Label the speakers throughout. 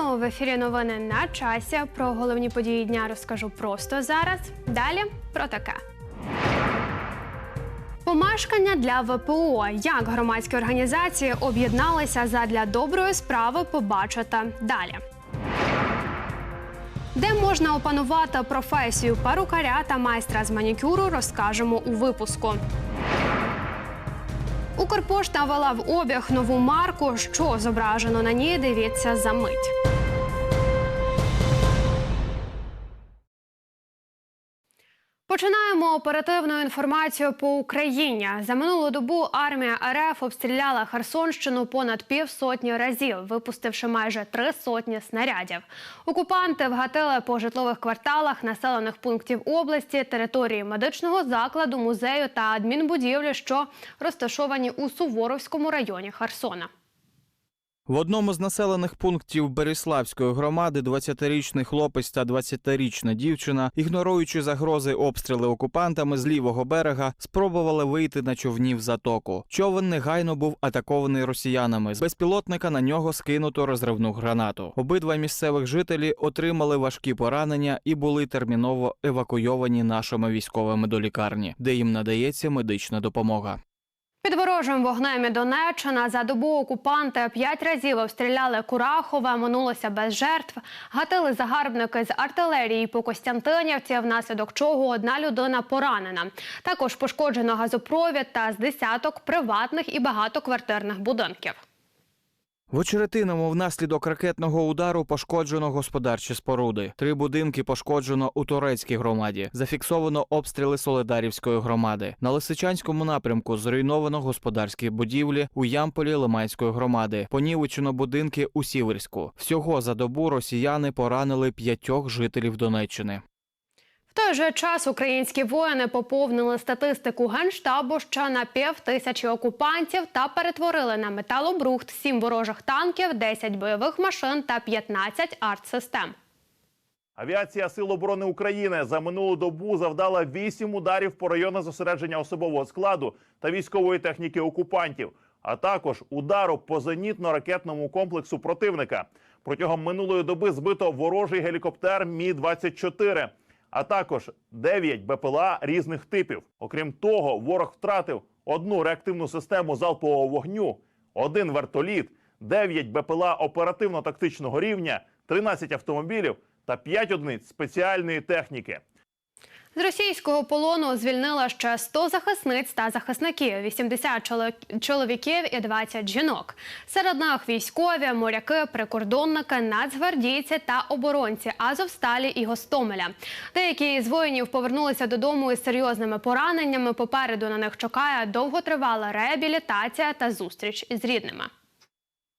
Speaker 1: Вітаю в ефірі. Новини на часі. Про головні події дня розкажу просто зараз. Далі про таке. Помешкання для ВПО. Як громадські організації об'єдналися задля доброї справи, побачите далі. Де можна опанувати професію перукаря та майстра з манікюру, розкажемо у випуску. Укрпошта ввела в обіг нову марку. Що зображено на ній, дивіться за мить. Починаємо оперативну інформацію по Україні. За минулу добу армія РФ обстріляла Херсонщину понад півсотні разів, випустивши майже три сотні снарядів. Окупанти вгатили по житлових кварталах населених пунктів області, території медичного закладу, музею та адмінбудівлі, що розташовані у Суворовському районі Херсона.
Speaker 2: В одному з населених пунктів Береславської громади 20-річний хлопець та 20-річна дівчина, ігноруючи загрози обстріли окупантами з лівого берега, спробували вийти на човні в затоку. Човен негайно був атакований росіянами. З безпілотника на нього скинуто розривну гранату. Обидва місцевих жителі отримали важкі поранення і були терміново евакуйовані нашими військовими до лікарні, де їм надається медична допомога.
Speaker 1: Під ворожим вогнем Донеччина за добу окупанти п'ять разів обстріляли Курахове, минулося без жертв. Гатили загарбники з артилерії по Костянтинівці, внаслідок чого одна людина поранена. Також пошкоджено газопровід та з десяток приватних і багатоквартирних будинків.
Speaker 2: В Очеретиному внаслідок ракетного удару пошкоджено господарчі споруди. Три будинки пошкоджено у турецькій громаді. Зафіксовано обстріли Соледарівської громади. На Лисичанському напрямку зруйновано господарські будівлі у Ямполі Лиманської громади. Понівечено будинки у Сіверську. Всього за добу росіяни поранили п'ятьох жителів Донеччини.
Speaker 1: В той же час українські воїни поповнили статистику генштабу ще на пів тисячі окупантів та перетворили на металобрухт 7 ворожих танків, 10 бойових машин та 15 артсистем.
Speaker 3: Авіація Сил оборони України за минулу добу завдала вісім ударів по районах зосередження особового складу та військової техніки окупантів, а також удару по зенітно-ракетному комплексу противника. Протягом минулої доби збито ворожий гелікоптер Мі 24 а також 9 БПЛА різних типів. Окрім того, ворог втратив одну реактивну систему залпового вогню, один вертоліт, 9 БПЛА оперативно-тактичного рівня, 13 автомобілів та 5 одиниць спеціальної техніки.
Speaker 1: З російського полону звільнила ще 100 захисниць та захисників, 80 чоло- чоловіків і 20 жінок. Серед них військові, моряки, прикордонники, нацгвардійці та оборонці Азовсталі і Гостомеля. Деякі з воїнів повернулися додому із серйозними пораненнями. Попереду на них чекає довготривала реабілітація та зустріч із рідними.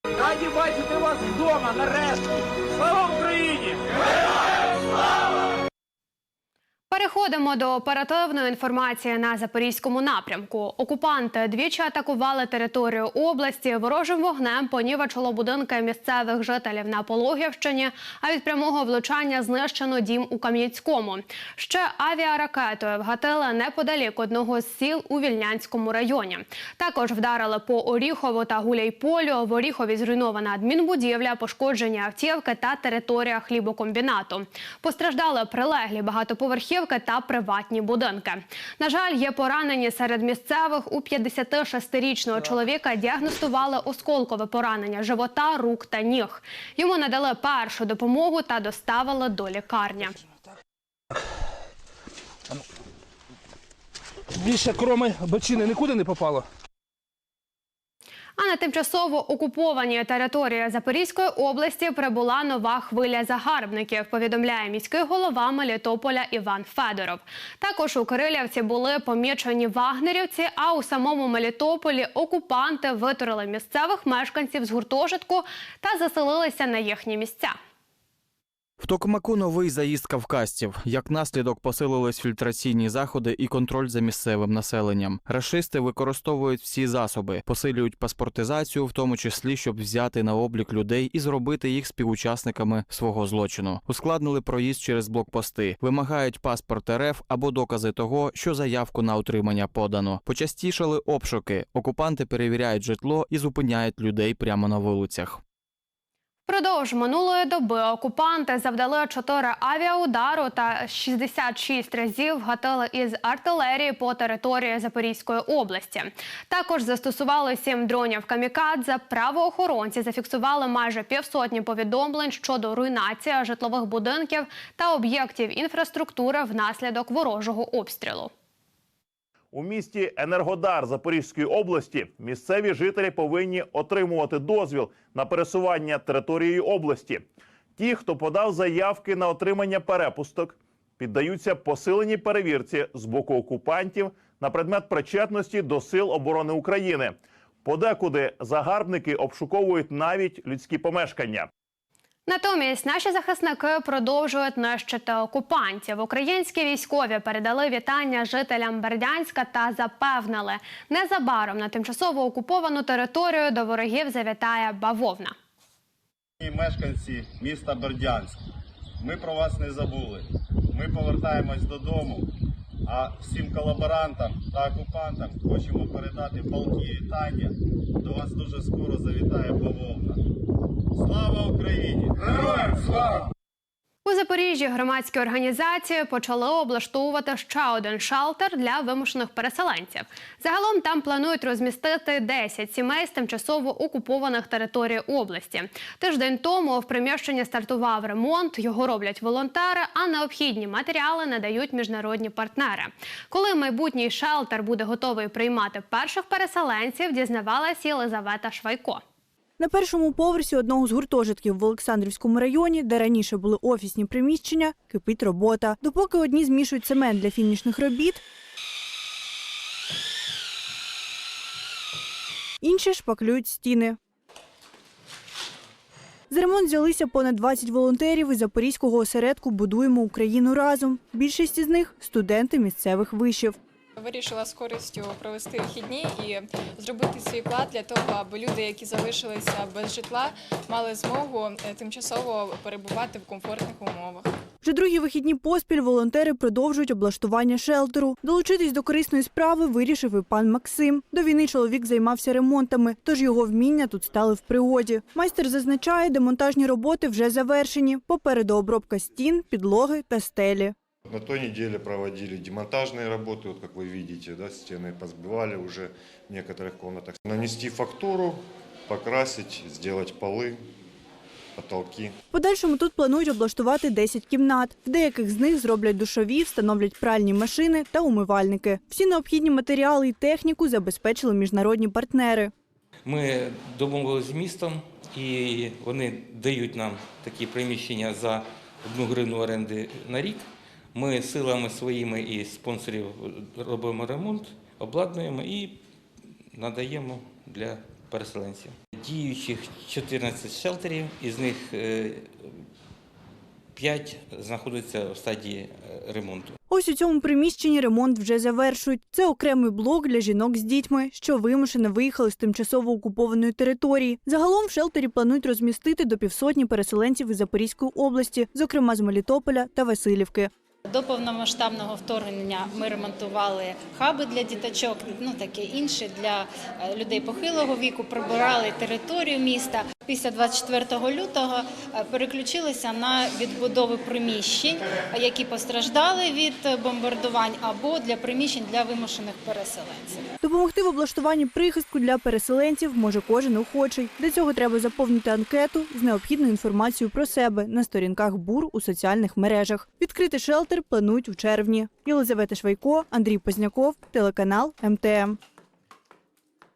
Speaker 4: Раді бачити вас вдома нарешті! Слава Україні!
Speaker 1: Переходимо до оперативної інформації на запорізькому напрямку. Окупанти двічі атакували територію області. Ворожим вогнем понівечило будинки місцевих жителів на Пологівщині. А від прямого влучання знищено дім у Кам'янському. Ще авіаракетою вгатили неподалік одного з сіл у Вільнянському районі. Також вдарили по Оріхову та Гуляйполю. В Оріхові зруйнована адмінбудівля, пошкоджені автівки та територія хлібокомбінату. Постраждали прилеглі багатоповерхівки та приватні будинки. На жаль, є поранені серед місцевих. У 56-річного чоловіка діагностували осколкове поранення живота, рук та ніг. Йому надали першу допомогу та доставили до лікарні.
Speaker 4: Більше кроми бочини нікуди не попало.
Speaker 1: А на тимчасово окупованій території Запорізької області прибула нова хвиля загарбників. Повідомляє міський голова Мелітополя Іван Федоров. Також у Кирилівці були помічені вагнерівці. А у самому Мелітополі окупанти витурили місцевих мешканців з гуртожитку та заселилися на їхні місця.
Speaker 2: В Токмаку новий заїзд кавказців. Як наслідок посилились фільтраційні заходи і контроль за місцевим населенням. Рашисти використовують всі засоби, посилюють паспортизацію, в тому числі, щоб взяти на облік людей і зробити їх співучасниками свого злочину. Ускладнили проїзд через блокпости, вимагають паспорт РФ або докази того, що заявку на утримання подано. Почастішали обшуки. Окупанти перевіряють житло і зупиняють людей прямо на вулицях.
Speaker 1: Продовж минулої доби окупанти завдали 4 авіаудару та 66 разів гатили із артилерії по території Запорізької області. Також застосували 7 дронів камікадзе. Правоохоронці зафіксували майже півсотні повідомлень щодо руйнації житлових будинків та об'єктів інфраструктури внаслідок ворожого обстрілу.
Speaker 3: У місті Енергодар Запорізької області місцеві жителі повинні отримувати дозвіл на пересування територією області. Ті, хто подав заявки на отримання перепусток, піддаються посиленій перевірці з боку окупантів на предмет причетності до сил оборони України. Подекуди загарбники обшуковують навіть людські помешкання.
Speaker 1: Натомість наші захисники продовжують нищити окупантів. Українські військові передали вітання жителям Бердянська та запевнили, незабаром на тимчасово окуповану територію до ворогів завітає бавовна.
Speaker 5: Мешканці міста Бердянськ. Ми про вас не забули. Ми повертаємось додому. А всім колаборантам та окупантам хочемо передати полки вітання. До вас дуже скоро завітає бавовна. Слава Україні! Героям слава!
Speaker 1: У Запоріжжі громадські організації почали облаштовувати ще один шелтер для вимушених переселенців. Загалом там планують розмістити 10 сімей з тимчасово окупованих територій області. Тиждень тому в приміщенні стартував ремонт. Його роблять волонтери, а необхідні матеріали надають міжнародні партнери. Коли майбутній шелтер буде готовий приймати перших переселенців, дізнавалась Єлизавета Швайко.
Speaker 6: На першому поверсі одного з гуртожитків в Олександрівському районі, де раніше були офісні приміщення, кипить робота. Допоки одні змішують цемент для фінішних робіт, інші шпаклюють стіни. За ремонт взялися понад 20 волонтерів із запорізького осередку Будуємо Україну разом. Більшість із них студенти місцевих вишів.
Speaker 7: Вирішила з користю провести вихідні і зробити свій вклад для того, аби люди, які залишилися без житла, мали змогу е, тимчасово перебувати в комфортних умовах.
Speaker 6: Вже другі вихідні поспіль волонтери продовжують облаштування шелтеру. Долучитись до корисної справи вирішив і пан Максим. До війни чоловік займався ремонтами, тож його вміння тут стали в пригоді. Майстер зазначає, демонтажні роботи вже завершені. Попереду обробка стін, підлоги та стелі.
Speaker 8: На той неделе проводили демонтажные работы, вот как вы видите, да, стены позбивали уже в некоторых комнатах. Нанести фактуру, покрасить, сделать полы, потолки.
Speaker 6: В подальшому тут планують облаштувати 10 кімнат. В деяких з них зроблять душові, встановлять пральні машини та умивальники. Всі необхідні матеріали і техніку забезпечили міжнародні партнери.
Speaker 9: Ми домовилися з містом, і вони дають нам такі приміщення за одну гривну оренди на рік. Ми силами своїми і спонсорів робимо ремонт, обладнуємо і надаємо для переселенців. Діючих 14 шелтерів, із них 5 знаходяться в стадії е, ремонту.
Speaker 6: Ось у цьому приміщенні ремонт вже завершують. Це окремий блок для жінок з дітьми, що вимушено виїхали з тимчасово окупованої території. Загалом в шелтері планують розмістити до півсотні переселенців із Запорізької області, зокрема з Мелітополя та Васильівки.
Speaker 10: До повномасштабного вторгнення ми ремонтували хаби для діточок, ну таке інше для е, людей похилого віку. Прибирали територію міста. Після 24 лютого е, переключилися на відбудови приміщень, які постраждали від бомбардувань, або для приміщень для вимушених переселенців.
Speaker 6: Допомогти в облаштуванні прихистку для переселенців може кожен охочий. Для цього треба заповнити анкету з необхідною інформацією про себе на сторінках БУР у соціальних мережах. Відкрити шелтер планують у червні. Єлизавета Швайко, Андрій Позняков, телеканал МТМ.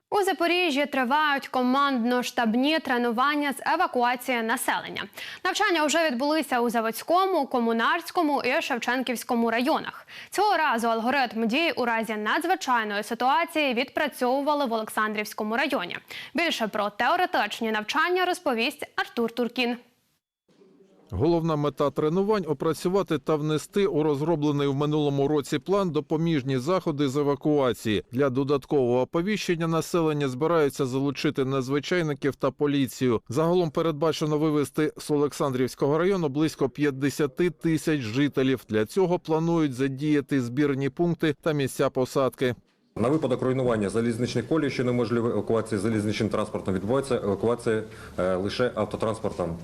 Speaker 1: У Запоріжжі тривають командно-штабні тренування з евакуації населення. Навчання вже відбулися у Заводському, Комунарському і Шевченківському районах. Цього разу алгоритм дій у разі надзвичайної ситуації відпрацьовували в Олександрівському районі. Більше про теоретичні навчання розповість Артур Туркін.
Speaker 11: Головна мета тренувань опрацювати та внести у розроблений в минулому році план допоміжні заходи з евакуації. Для додаткового оповіщення населення збираються залучити надзвичайників та поліцію. Загалом передбачено вивезти з Олександрівського району близько 50 тисяч жителів. Для цього планують задіяти збірні пункти та місця посадки.
Speaker 12: На випадок руйнування залізничних колій, що неможливо евакуація залізничним транспортом, відбувається евакуація е, лише автотранспортом,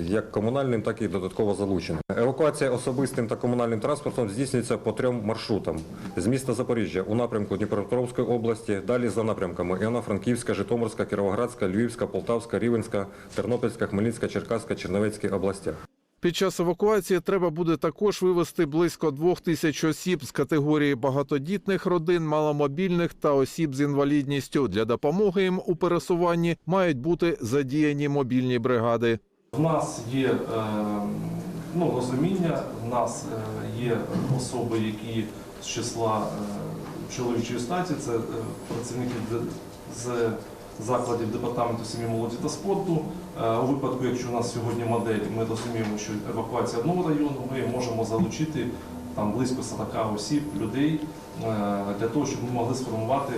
Speaker 12: як комунальним, так і додатково залученим. Евакуація особистим та комунальним транспортом здійснюється по трьом маршрутам з міста Запоріжжя у напрямку Дніпропетровської області, далі за напрямками Івано-Франківська, Житомирська, Кіровоградська, Львівська, Полтавська, Рівенська, Тернопільська, Хмельницька, Черкаська, Черновецькі областях.
Speaker 11: Під час евакуації треба буде також вивезти близько двох тисяч осіб з категорії багатодітних родин, маломобільних та осіб з інвалідністю. Для допомоги їм у пересуванні мають бути задіяні мобільні бригади.
Speaker 13: В нас є е, ну, розуміння, в нас е, є особи, які з числа е, чоловічої статі, це працівники з закладів департаменту сім'ї молоді та спорту. У випадку, якщо у нас сьогодні модель, ми розуміємо, що евакуація одного району, ми можемо залучити там близько 40 осіб, людей для того, щоб ми могли сформувати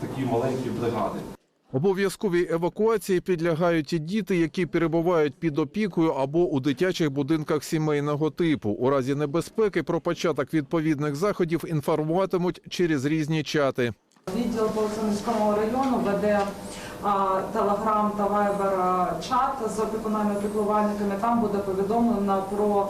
Speaker 13: такі маленькі бригади.
Speaker 11: Обов'язковій евакуації підлягають і діти, які перебувають під опікою або у дитячих будинках сімейного типу. У разі небезпеки про початок відповідних заходів інформуватимуть через різні чати.
Speaker 14: Відділ Болсонського району веде телеграм та вайбер чат з опікунами піклувальниками. Там буде повідомлено про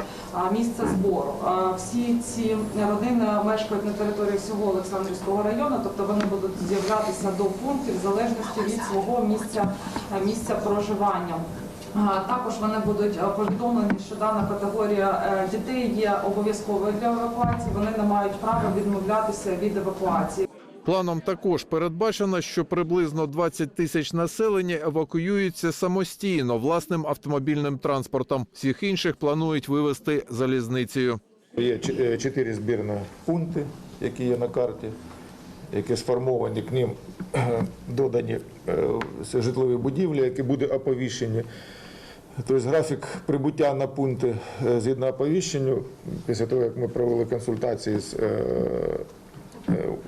Speaker 14: місце збору. Всі ці родини мешкають на території всього Олександрівського району, тобто вони будуть з'являтися до пунктів в залежності від свого місця, місця проживання. Також вони будуть повідомлені, що дана категорія е, дітей є обов'язковою для евакуації. Вони не мають права відмовлятися від евакуації.
Speaker 11: Планом також передбачено, що приблизно 20 тисяч населення евакуюються самостійно власним автомобільним транспортом. Всіх інших планують вивезти залізницею.
Speaker 15: Є е, чотири збірні пункти, які є на карті, які сформовані к ним додані е, житлові будівлі, які будуть оповіщені. Тобто графік прибуття на пункти е, згідно оповіщенню, після того, як ми провели консультації з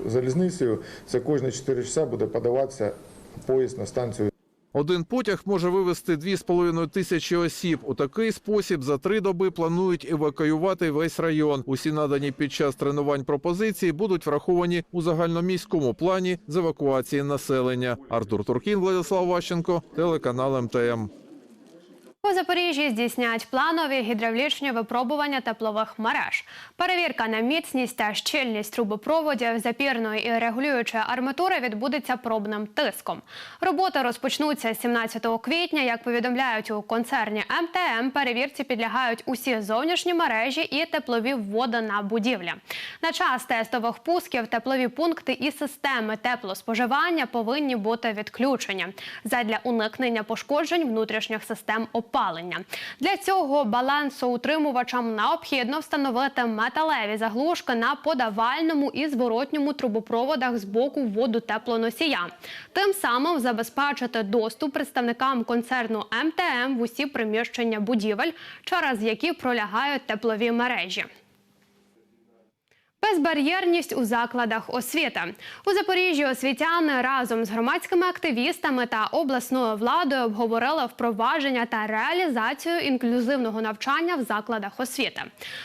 Speaker 15: залізницею, це кожні 4 часа буде подаватися поїзд на станцію
Speaker 11: Один потяг може вивезти 2,5 тисячі осіб. У такий спосіб за три доби планують евакуювати весь район. Усі надані під час тренувань пропозиції будуть враховані у загальноміському плані з евакуації населення. Артур Туркін, Владислав Ващенко, телеканал МТМ.
Speaker 1: У Запоріжжі здійснять планові гідравлічні випробування теплових мереж. Перевірка на міцність та щільність трубопроводів запірної і регулюючої арматури відбудеться пробним тиском. Роботи розпочнуться 17 квітня. Як повідомляють у концерні МТМ, перевірці підлягають усі зовнішні мережі і теплові вводи на будівлі. На час тестових пусків теплові пункти і системи теплоспоживання повинні бути відключені задля уникнення пошкоджень внутрішніх систем опалення. Для цього балансоутримувачам необхідно встановити металеві заглушки на подавальному і зворотньому трубопроводах з боку воду теплоносія. Тим самим забезпечити доступ представникам концерну МТМ в усі приміщення будівель, через які пролягають теплові мережі. Безбар'єрність у закладах освіти у Запоріжжі освітяни разом з громадськими активістами та обласною владою обговорили впровадження та реалізацію інклюзивного навчання в закладах освіти.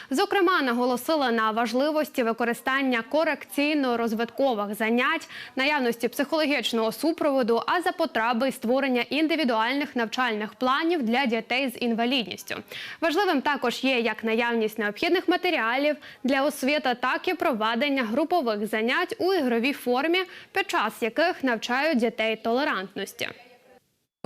Speaker 1: Зокрема, наголосили на важливості використання корекційно-розвиткових занять, наявності психологічного супроводу, а за потреби створення індивідуальних навчальних планів для дітей з інвалідністю. Важливим також є як наявність необхідних матеріалів для освіти, так і проведення групових занять у ігровій формі, під час яких навчають дітей толерантності.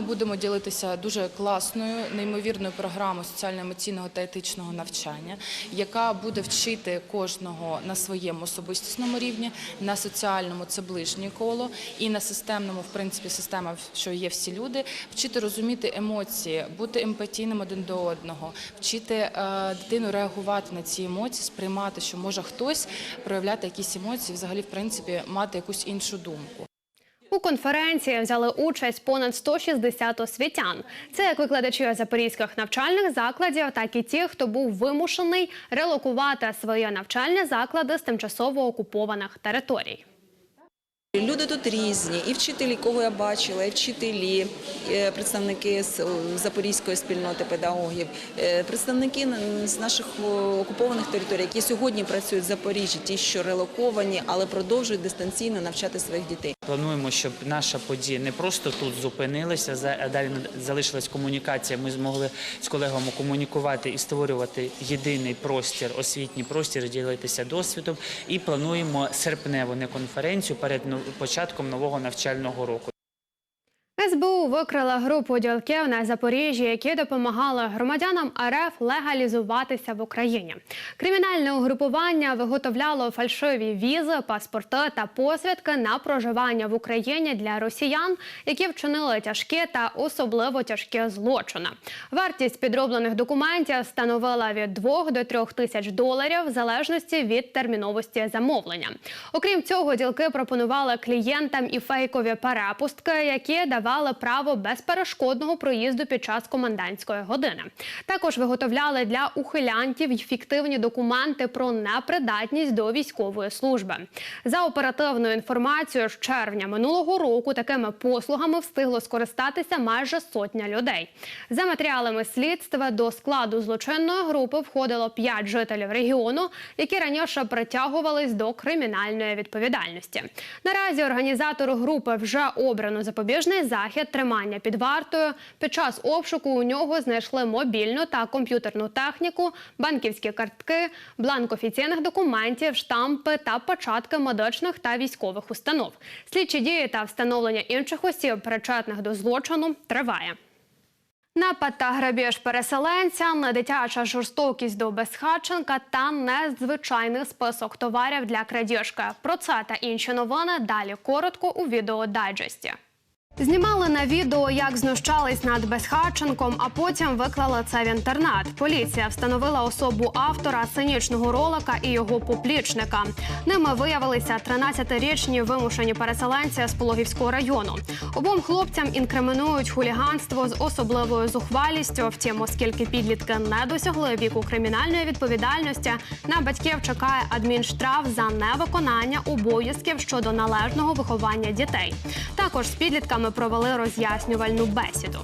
Speaker 16: Будемо ділитися дуже класною, неймовірною програмою соціально-емоційного та етичного навчання, яка буде вчити кожного на своєму особистісному рівні, на соціальному це ближнє коло, і на системному, в принципі, система, що є всі люди, вчити розуміти емоції, бути емпатійним один до одного, вчити е, дитину реагувати на ці емоції, сприймати, що може хтось проявляти якісь емоції, взагалі, в принципі, мати якусь іншу думку.
Speaker 1: У конференції взяли участь понад 160 освітян. Це як викладачі запорізьких навчальних закладів, так і ті, хто був вимушений релокувати свої навчальні заклади з тимчасово окупованих територій.
Speaker 17: Люди тут різні, і вчителі, кого я бачила, і вчителі, е, представники з запорізької спільноти педагогів, е, представники з наших окупованих територій, які сьогодні працюють в Запоріжжі, ті, що релоковані, але продовжують дистанційно навчати своїх дітей.
Speaker 18: Плануємо, щоб наша подія не просто тут зупинилася, а далі залишилась комунікація. Ми змогли з колегами комунікувати і створювати єдиний простір, освітній простір, ділитися досвідом. І плануємо серпневу не конференцію перед ну- початком нового навчального року.
Speaker 1: СБУ викрила групу ділків на Запоріжжі, які допомагали громадянам РФ легалізуватися в Україні. Кримінальне угрупування виготовляло фальшиві візи, паспорти та посвідки на проживання в Україні для росіян, які вчинили тяжкі та особливо тяжкі злочини. Вартість підроблених документів становила від 2 до 3 тисяч доларів в залежності від терміновості замовлення. Окрім цього, ділки пропонували клієнтам і фейкові перепустки, які давали право безперешкодного проїзду під час комендантської години. Також виготовляли для ухилянтів фіктивні документи про непридатність до військової служби. За оперативною інформацією, з червня минулого року такими послугами встигло скористатися майже сотня людей. За матеріалами слідства до складу злочинної групи входило п'ять жителів регіону, які раніше притягувались до кримінальної відповідальності. Наразі організатору групи вже обрано запобіжний захід тримання під вартою. Під час обшуку у нього знайшли мобільну та комп'ютерну техніку, банківські картки, бланк офіційних документів, штампи та початки медичних та військових установ. Слідчі дії та встановлення інших осіб, причетних до злочину, триває. Напад та грабіж переселенця, недитяча жорстокість до безхатченка та незвичайний список товарів для крадіжки. Про це та інші новини далі коротко у відеодайджесті. Знімали на відео, як знущались над безхатченком, а потім виклали це в інтернет. Поліція встановила особу автора цинічного ролика і його поплічника. Ними виявилися 13-річні вимушені переселенці з Пологівського району. Обом хлопцям інкримінують хуліганство з особливою зухвалістю. Втім, оскільки підлітки не досягли віку кримінальної відповідальності, на батьків чекає адмінштраф за невиконання обов'язків щодо належного виховання дітей. Також з підлітками провели роз'яснювальну бесіду.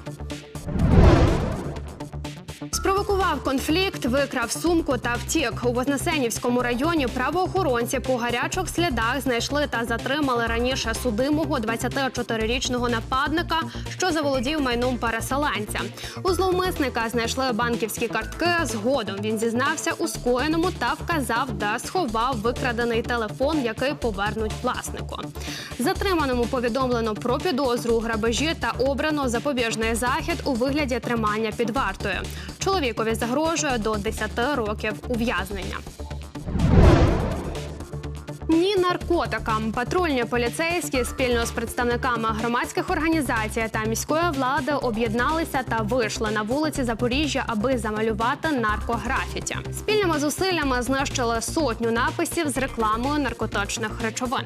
Speaker 1: Спровокував конфлікт, викрав сумку та втік. У Вознесенівському районі правоохоронці по гарячих слідах знайшли та затримали раніше судимого 24-річного нападника, що заволодів майном переселенця. У зловмисника знайшли банківські картки. Згодом він зізнався у скоєному та вказав, де сховав викрадений телефон, який повернуть власнику. Затриманому повідомлено про підозру у грабежі та обрано запобіжний захід у вигляді тримання під вартою. Чоловікові загрожує до 10 років ув'язнення. Ні наркотикам патрульні поліцейські спільно з представниками громадських організацій та міської влади об'єдналися та вийшли на вулиці Запоріжжя, аби замалювати наркографіті. Спільними зусиллями знищили сотню написів з рекламою наркотичних речовин.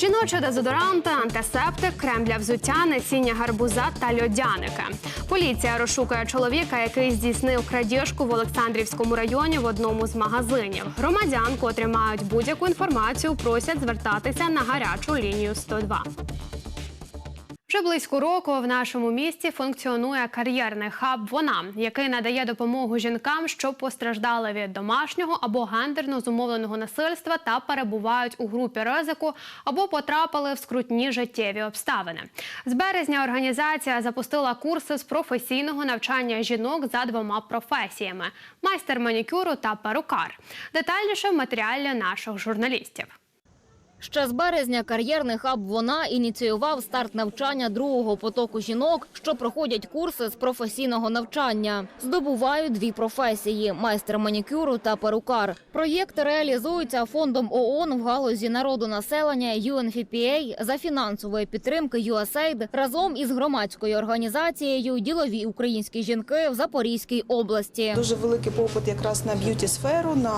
Speaker 1: Жіночі дезодоранти, антисептик, крем для взуття, насіння гарбуза та льодяники. Поліція розшукує чоловіка, який здійснив крадіжку в Олександрівському районі в одному з магазинів. Громадян, котрі мають будь-яку інформацію, просять звертатися на гарячу лінію 102. Вже близько року в нашому місті функціонує кар'єрний хаб Вона, який надає допомогу жінкам, що постраждали від домашнього або гендерно зумовленого насильства та перебувають у групі ризику або потрапили в скрутні життєві обставини. З березня організація запустила курси з професійного навчання жінок за двома професіями: майстер манікюру та перукар. Детальніше матеріалі наших журналістів.
Speaker 19: Ще з березня кар'єрний хаб вона ініціював старт навчання другого потоку жінок, що проходять курси з професійного навчання. Здобувають дві професії майстер манікюру та перукар. Проєкт реалізується фондом ООН в галузі народу населення UNFPA за фінансової підтримки USAID разом із громадською організацією Ділові українські жінки в Запорізькій області.
Speaker 20: Дуже великий попит якраз на б'юті сферу, на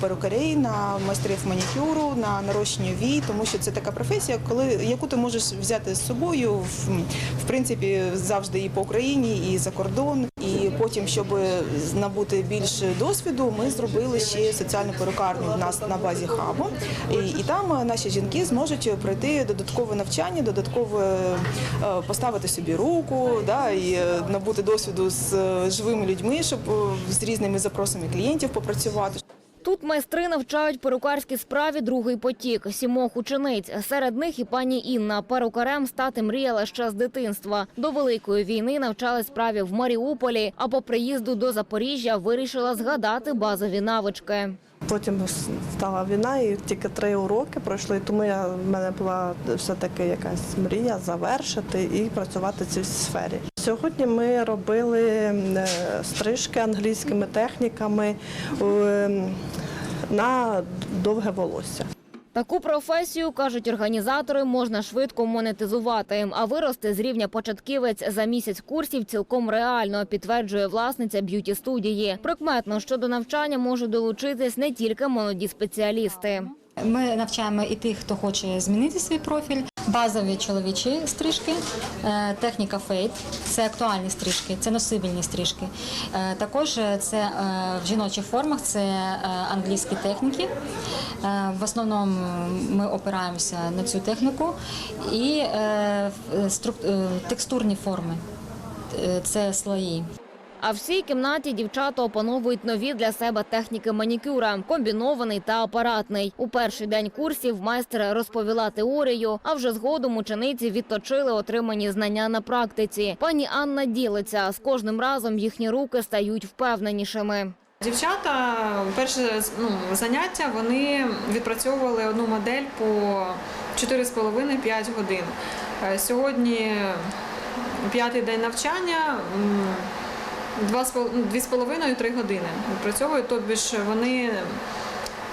Speaker 20: перукарей, на майстрів манікюру, на нарощення вій, тому що це така професія, коли яку ти можеш взяти з собою в, в принципі завжди і по Україні, і за кордон. І потім, щоб набути більше досвіду, ми зробили ще соціальну перукарню в нас на базі хабу. І, і там наші жінки зможуть пройти додаткове навчання, додатково е, поставити собі руку, да, і е, набути досвіду з е, живими людьми, щоб з різними запросами клієнтів попрацювати.
Speaker 19: Тут майстри навчають перукарській справі другий потік сімох учениць. Серед них і пані Інна. Перукарем стати мріяла ще з дитинства. До великої війни навчалась справі в Маріуполі. А по приїзду до Запоріжжя вирішила згадати базові навички.
Speaker 21: Потім стала війна, і тільки три уроки пройшли. Тому я в мене була все таки якась мрія завершити і працювати в цій сфері. Сьогодні ми робили е, стрижки англійськими техніками е, на довге волосся.
Speaker 19: Таку професію, кажуть організатори, можна швидко монетизувати. А вирости з рівня початківець за місяць курсів цілком реально, підтверджує власниця б'юті-студії. Прикметно, що до навчання можуть долучитись не тільки молоді спеціалісти.
Speaker 22: Ми навчаємо і тих, хто хоче змінити свій профіль. Базові чоловічі стрижки, е, техніка фейт це актуальні стрижки, це носибельні стрижки. Е, Також це е, в жіночих формах це англійські техніки. В основному ми опираємося на цю техніку і текстурні форми це слої.
Speaker 19: А в цій кімнаті дівчата опановують нові для себе техніки манікюра комбінований та апаратний. У перший день курсів майстер розповіла теорію, а вже згодом учениці відточили отримані знання на практиці. Пані Анна ділиться з кожним разом їхні руки стають впевненішими.
Speaker 23: Дівчата перше ну, заняття вони відпрацьовували одну модель по 4,5-5 годин. Е, Сьогодні п'ятий день навчання. М, два з пол- ну, Дві з половиною три години відпрацьовують, тобі ж вони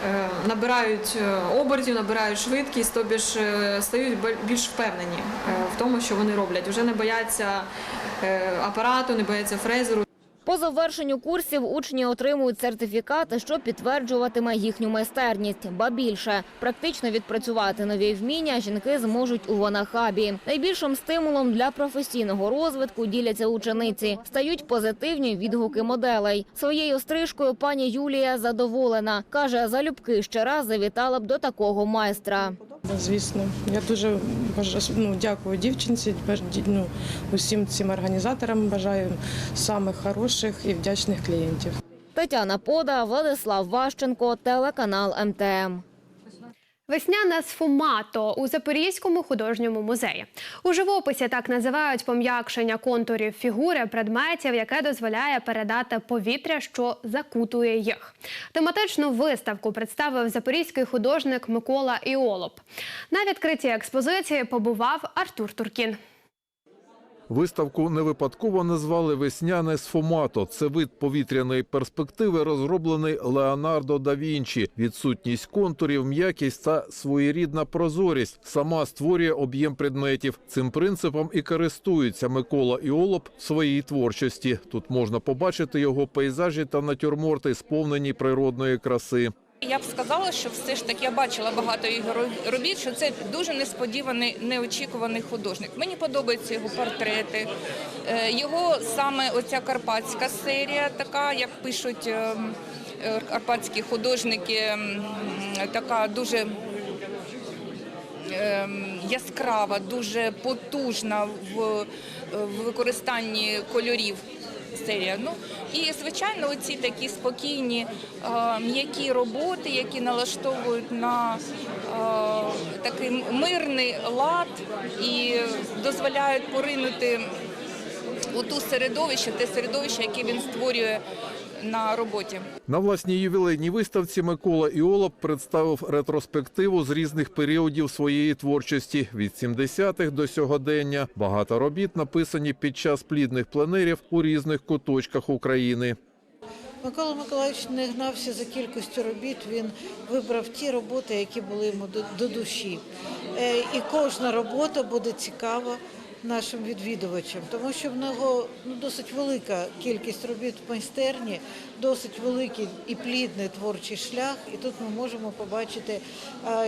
Speaker 23: е, набирають е, обертів, набирають швидкість, тобі ж е, стають більш впевнені е, в тому, що вони роблять. Вже не бояться е, апарату, не бояться фрезеру.
Speaker 19: По завершенню курсів учні отримують сертифікати, що підтверджуватиме їхню майстерність. Ба більше практично відпрацювати нові вміння жінки зможуть у Ванахабі. Найбільшим стимулом для професійного розвитку діляться учениці. Стають позитивні відгуки моделей. Своєю стрижкою пані Юлія задоволена. каже, залюбки ще раз завітала б до такого майстра.
Speaker 24: Звісно, я дуже бажаю, ну, дякую дівчинці, ну, усім цим організаторам бажаю самих хороших і вдячних клієнтів.
Speaker 19: Тетяна Пода, Владислав Ващенко, телеканал МТМ.
Speaker 1: Весняне сфумато у Запорізькому художньому музеї. У живописі так називають пом'якшення контурів фігури предметів, яке дозволяє передати повітря, що закутує їх. Тематичну виставку представив запорізький художник Микола Іолоп. На відкритті експозиції побував Артур Туркін.
Speaker 11: Виставку не випадково назвали «Весняне сфумато». Це вид повітряної перспективи, розроблений Леонардо да Вінчі. Відсутність контурів, м'якість та своєрідна прозорість сама створює об'єм предметів. Цим принципом і користується Микола Іолоп в своїй творчості. Тут можна побачити його пейзажі та натюрморти, сповнені природної краси.
Speaker 25: Я б сказала, що все ж таки я бачила багато його робіт, що це дуже несподіваний, неочікуваний художник. Мені подобаються його портрети, е, його саме оця карпатська серія, така як пишуть е, е, карпатські художники, така дуже ем, яскрава, дуже потужна в використанні кольорів. Серія. Ну і звичайно, оці такі спокійні е, м'які роботи, які налаштовують на е, такий мирний лад і дозволяють поринути у ту середовище, те середовище, яке він створює на роботі.
Speaker 11: На власній ювілейній виставці Микола Іолоп представив ретроспективу з різних періодів своєї творчості від 70-х до сьогодення. Багато робіт написані під час плідних пленерів у різних куточках України.
Speaker 26: Микола Миколаївич не гнався за кількістю робіт. Він вибрав ті роботи, які були йому до, до душі. Е, і кожна робота буде цікава нашим відвідувачам, тому що в нього ну, досить велика кількість робіт в майстерні, досить великий і плідний творчий шлях. І тут ми можемо побачити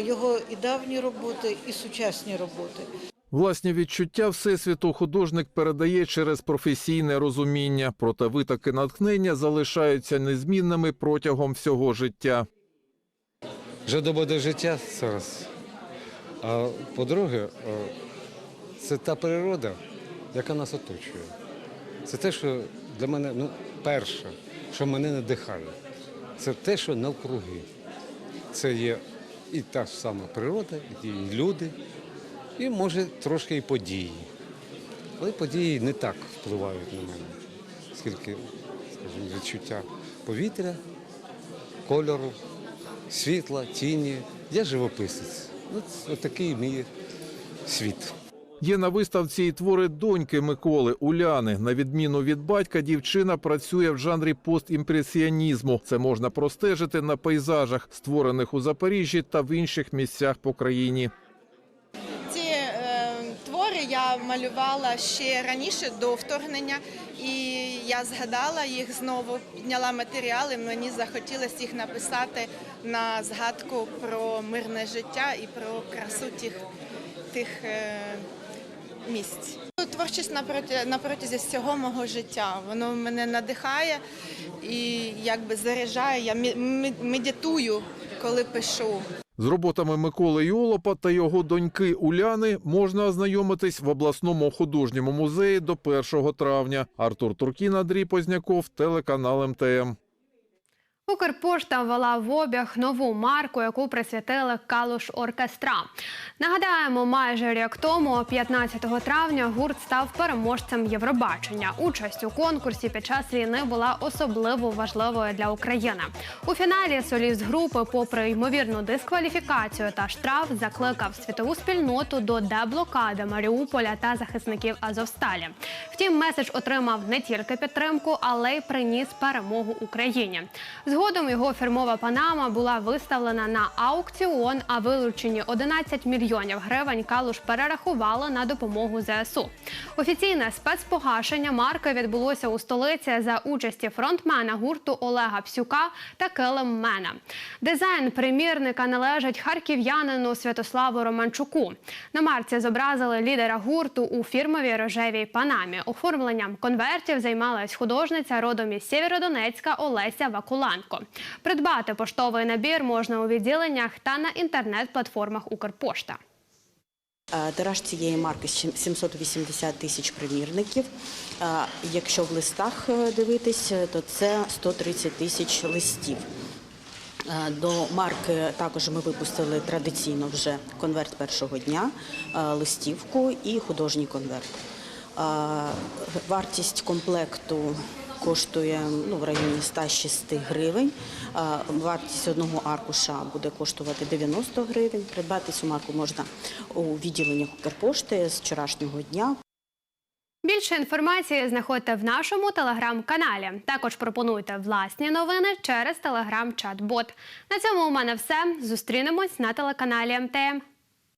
Speaker 26: його і давні роботи, і сучасні роботи.
Speaker 11: Власні відчуття всесвіту художник передає через професійне розуміння, проте витоки натхнення залишаються незмінними протягом всього життя.
Speaker 27: Жадоба до життя зараз. А по-друге, це та природа, яка нас оточує. Це те, що для мене ну, перше, що мене надихає. Це те, що навкруги. Це є і та ж сама природа, і люди, і може трошки і події. Але події не так впливають на мене, скільки, скажімо, відчуття повітря, кольору, світла, тіні. Я живописець. Це такий мій світ.
Speaker 11: Є на виставці і твори доньки Миколи Уляни. На відміну від батька, дівчина працює в жанрі постімпресіонізму. Це можна простежити на пейзажах, створених у Запоріжжі та в інших місцях по країні.
Speaker 28: Ці е, твори я малювала ще раніше до вторгнення, і я згадала їх знову, підняла матеріали. Мені захотілося їх написати на згадку про мирне життя і про красу тих, тих е, місць. Творчість на протязі всього мого життя. Воно мене надихає і якби заряджає. Я медитую, коли пишу.
Speaker 11: З роботами Миколи Йолопа та його доньки Уляни можна ознайомитись в обласному художньому музеї до 1 травня. Артур Туркін, Андрій Позняков, телеканал МТМ.
Speaker 1: Укрпошта ввела в обіг нову марку, яку присвятили Калуш Оркестра. Нагадаємо, майже рік тому, 15 травня, гурт став переможцем Євробачення. Участь у конкурсі під час війни була особливо важливою для України. У фіналі соліст групи, попри ймовірну дискваліфікацію та штраф, закликав світову спільноту до деблокади Маріуполя та захисників Азовсталі. Втім, меседж отримав не тільки підтримку, але й приніс перемогу Україні. Згодом його фірмова панама була виставлена на аукціон, а вилучені 11 мільйонів гривень калуш перерахували на допомогу ЗСУ. Офіційне спецпогашення марки відбулося у столиці за участі фронтмена гурту Олега Псюка та Келеммена. Дизайн примірника належить харків'янину Святославу Романчуку. На марці зобразили лідера гурту у фірмовій рожевій панамі. Оформленням конвертів займалась художниця родом із Сєвєродонецька Олеся Вакуленко. Придбати поштовий набір можна у відділеннях та на інтернет-платформах Укрпошта.
Speaker 29: Е, Тираж цієї марки 780 тисяч примірників. Е, Якщо в листах е, дивитись, то це 130 тисяч листів. До марки також ми випустили традиційно вже конверт першого дня, листівку і художній конверт. Вартість комплекту коштує ну, в районі 106 гривень. Вартість одного аркуша буде коштувати 90 гривень. Придбати цю марку можна у відділеннях Укрпошти з вчорашнього дня.
Speaker 1: Більше інформації знаходьте в нашому телеграм-каналі. Також пропонуйте власні новини через телеграм-чат-бот. На цьому у мене все. Зустрінемось на телеканалі МТМ.